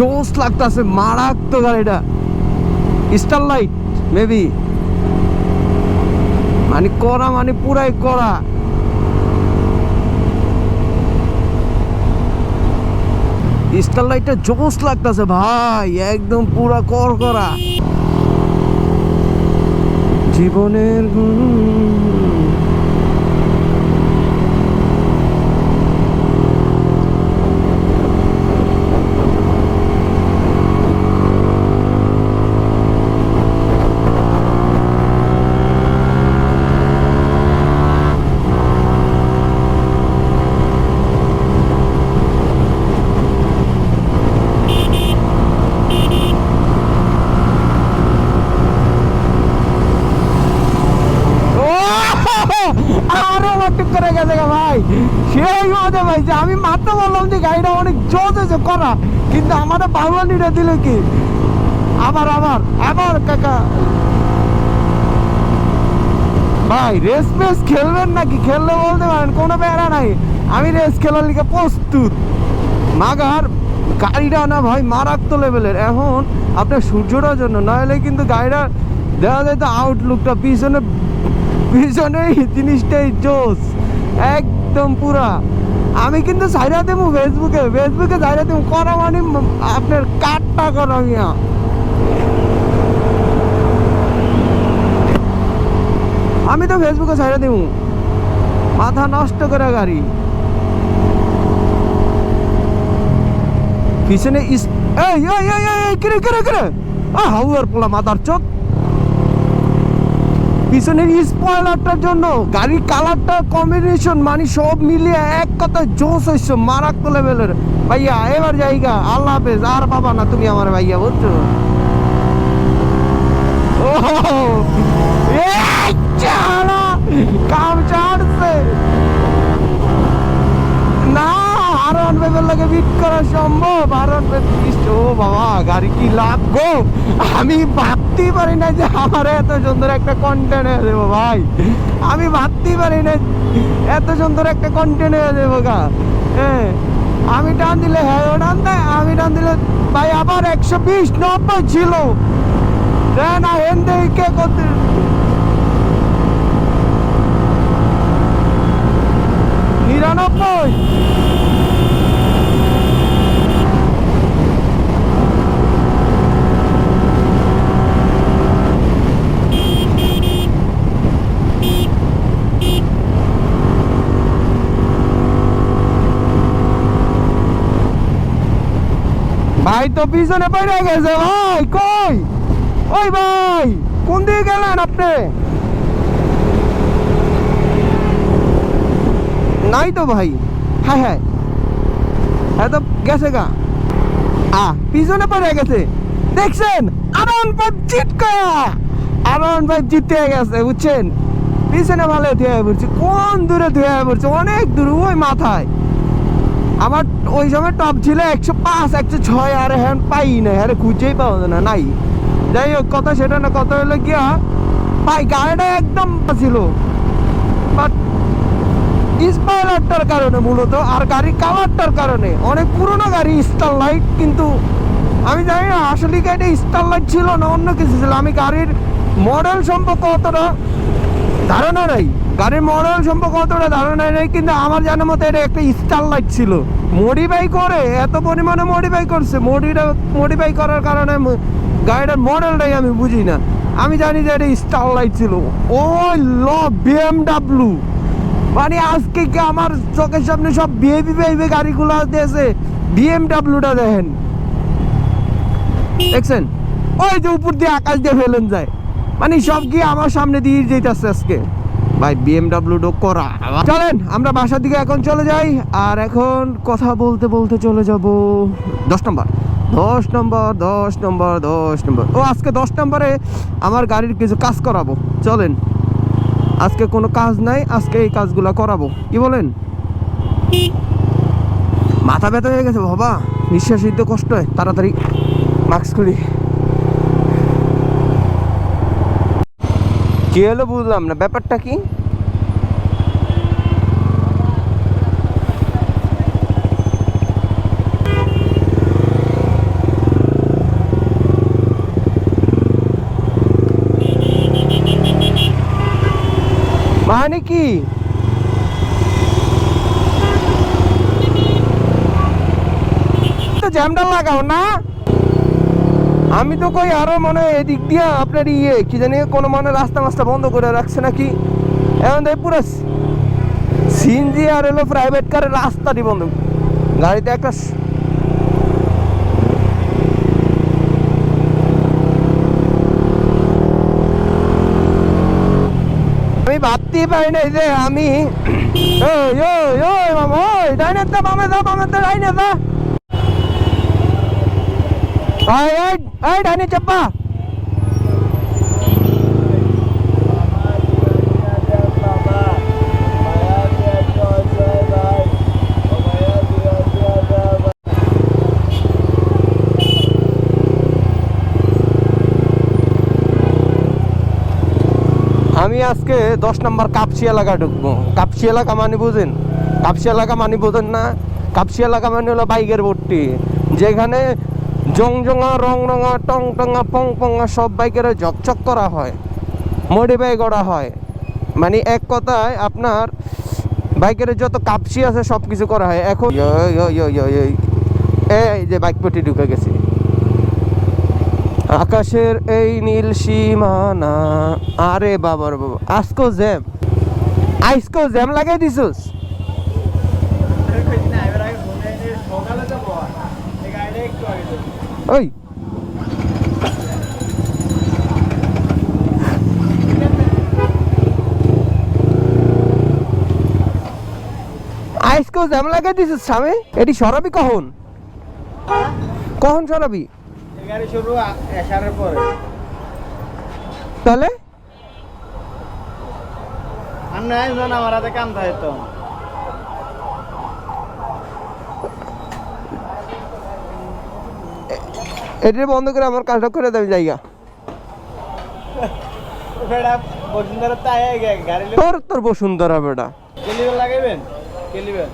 জোস লাগতাছে, মারাত্মক গাড়িটা স্টার লাইট মেবি মানে করা মানে পুরাই করা। স্টার লাইটটা জোস লাগতাছে ভাই, একদম পুরা কর করা। জীবনের হুম ও আরও মাটুক করে গেছে গা ভাই, সেই মজা আমি মাত্র বললাম যে গাড়িটা অনেক জোর হয়েছে, করা। কিন্তু আমাদের বাংলানিটা দিল কি? আবার আবার আবার, কাকা। ভাই রেস খেলবেন নাকি? খেললে বলতে পারেন, কোনো নাই। আমি রেস খেলার প্রস্তুত। মাগার, গাড়িটা না ভাই, মারাত্মক লেভেলের এখন আপনার সূর্যটার জন্য নইলে কিন্তু গাড়িটা দেখা যায় তো আউটলুকটা পিছনে পিছনে জিনিসটাই জোস একদম পুরা। আমি কিন্তু সাইরা দেবো ফেসবুকে ফেসবুকে সাইরা দেবো করা মানে আপনার কাটটা করা মিয়া। আমি তো ফেসবুকে ছাইড়া দিব মাথা নষ্ট করে গাড়ি। পিছনে ইস এই এই এই এই কিরে কিরে কিরে? আ হাউয়ার পোলা মাথার চোখ। পিছনের স্পয়লারটার জন্য গাড়ির কালারটা কম্বিনেশন মানে সব মিলিয়ে এক কথা জোস হয়েছে মারাত্মক লেভেলের ভাইয়া, এবার জায়গা। আল্লাহ হাফেজ। আর বাবা না তুমি আমার ভাইয়া, বুঝছ? ও কাম চাড়ছে না লাগে বিট করা সম্ভব? ও বাবা, গাড়ি কি আমি ভাবতেই পারি না যে আমার এত সুন্দর একটা কন্টেন্ট হয়ে দেবো ভাই। আমি ভাবতেই পারি না এত সুন্দর একটা কন্টেন্ট হয়ে দেবো গা। হ্যাঁ আমি টান দিলে হ্যাঁ টান দেয়, আমি টান দিলে ভাই আবার একশো বিশ, নব্বই ছিল। না হেন কে করতে নিরানব্বই। ভাই তো পিছনে পড়ে গেছে, ভাই, কই? ওই ভাই, কোন দিকে গেলেন আপনি? নাই তো ভাই। হ্যাঁ হ্যাঁ। হ্যাঁ তো গেছে গা। আ, পিছনে পড়ে গেছে। দেখছেন? আরন ভাই জিতকা আরন ভাই জিতে গেছে, বুঝছেন? পিছনে ভালো ধুয়ে পড়ছে, কোন দূরে ধুয়ে পড়ছে? অনেক দূর, ওই মাথায়। আমার ওই সময় টপ ছিল একশো পাঁচ, একশো ছয়, আর হ্যাঁ পাই না হ্যাঁ খুঁজেই পাওয়া যায় না, নাই। যাই হোক কথা সেটা না, কথা হলো গিয়া পাই গাড়িটা একদম ছিল। বাট স্পয়লারটার কারণে মূলত, আর গাড়ির কালারটার কারণে। অনেক পুরনো গাড়ি স্টার লাইট কিন্তু আমি জানি না, আসলে এটা স্টার লাইট ছিল না অন্য কিছু ছিল? আমি গাড়ির মডেল সম্পর্কে অতটা ধারণা নাই। গাড়ির মডেল সম্পর্কে অতটা ধারণা নেই, কিন্তু আমার জানার মতো এটা একটা স্টার লাইট ছিল। মডিফাই করে, এত পরিমাণে মডিফাই করছে মডিটা মডিফাই করার কারণে গাড়িটার মডেলটাই আমি বুঝি না। আমি জানি যে এটা স্টার লাইট ছিল। ও ল বিএমডাব্লিউ মানে আজকে কি আমার চোখের সামনে সব বিহেভি বিহেভি গাড়িগুলো দিয়েছে? বিএমডাব্লিউটা দেখেন। দেখছেন? ওই যে উপর দিয়ে আকাশ দিয়ে ফেলেন যায়। মানে সব গিয়ে আমার সামনে দিয়ে যেতেছে আজকে। ভাই বিএমডাব্লিউ ডো করা। চলেন, আমরা বাসার দিকে এখন চলে যাই। আর এখন কথা বলতে বলতে চলে যাব দশ নম্বর। দশ নম্বর দশ নম্বর দশ নম্বর। ও, আজকে দশ নম্বরে আমার গাড়ির কিছু কাজ করাবো। চলেন, আজকে কোনো কাজ নাই, আজকে এই কাজগুলো করাবো। কি বলেন? মাথা ব্যথা হয়ে গেছে বাবা। নিঃশ্বাস কষ্ট হয়। তাড়াতাড়ি মাস্ক করি কি হলো বুঝলাম না ব্যাপারটা কি মানে কি তো জ্যামটা লাগাও না আমি তো কই আরও মনে হয় এদিক দিয়ে আপনার ইয়ে কি জানি কোনো মানে রাস্তা মাস্তা বন্ধ করে রাখছে নাকি? এখন দেখ পুরো সিএনজি আর এলো প্রাইভেট কারের রাস্তাটি বন্ধ। গাড়িতে একটা আমি ভাবতেই পারি না যে আমি মামা ডাইনে দা বামে দা বামে দা ডাইনে দা আমি আজকে দশ নম্বর কাপসি এলাকা ঢুকবো। কাপসি এলাকা মানে বুঝেন? কাপসি এলাকা মানে বুঝেন না? কাপসি এলাকা মানে হলো বাইকের ভর্তি। যেখানে জং জঙা রং রঙা টং টঙা পং পঙা সব বাইকের ঝকঝক করা হয়, মডিফাই করা হয়। মানে এক কথায় আপনার বাইকের যত কাপসি আছে সব কিছু করা হয়। এখন। এই যে বাইক পটি ঢুকে গেছি। আকাশের এই নীল সীমানা। আরে বাবার বাবা আজকো জ্যাম। আইসকো জ্যাম লাগাই দিছস? ওই। আইসকো জ্যাম লাগাই দিছস স্বামী, এটি সরাবি কখন? কখন সরাবি? তাহলে? আমার হাতে কাম থাকে তো। এটা বন্ধ করে আমার কাজটা করে দেবে জায়গা। তোর তোর বসুন্ধরা বেটা কেলিবেন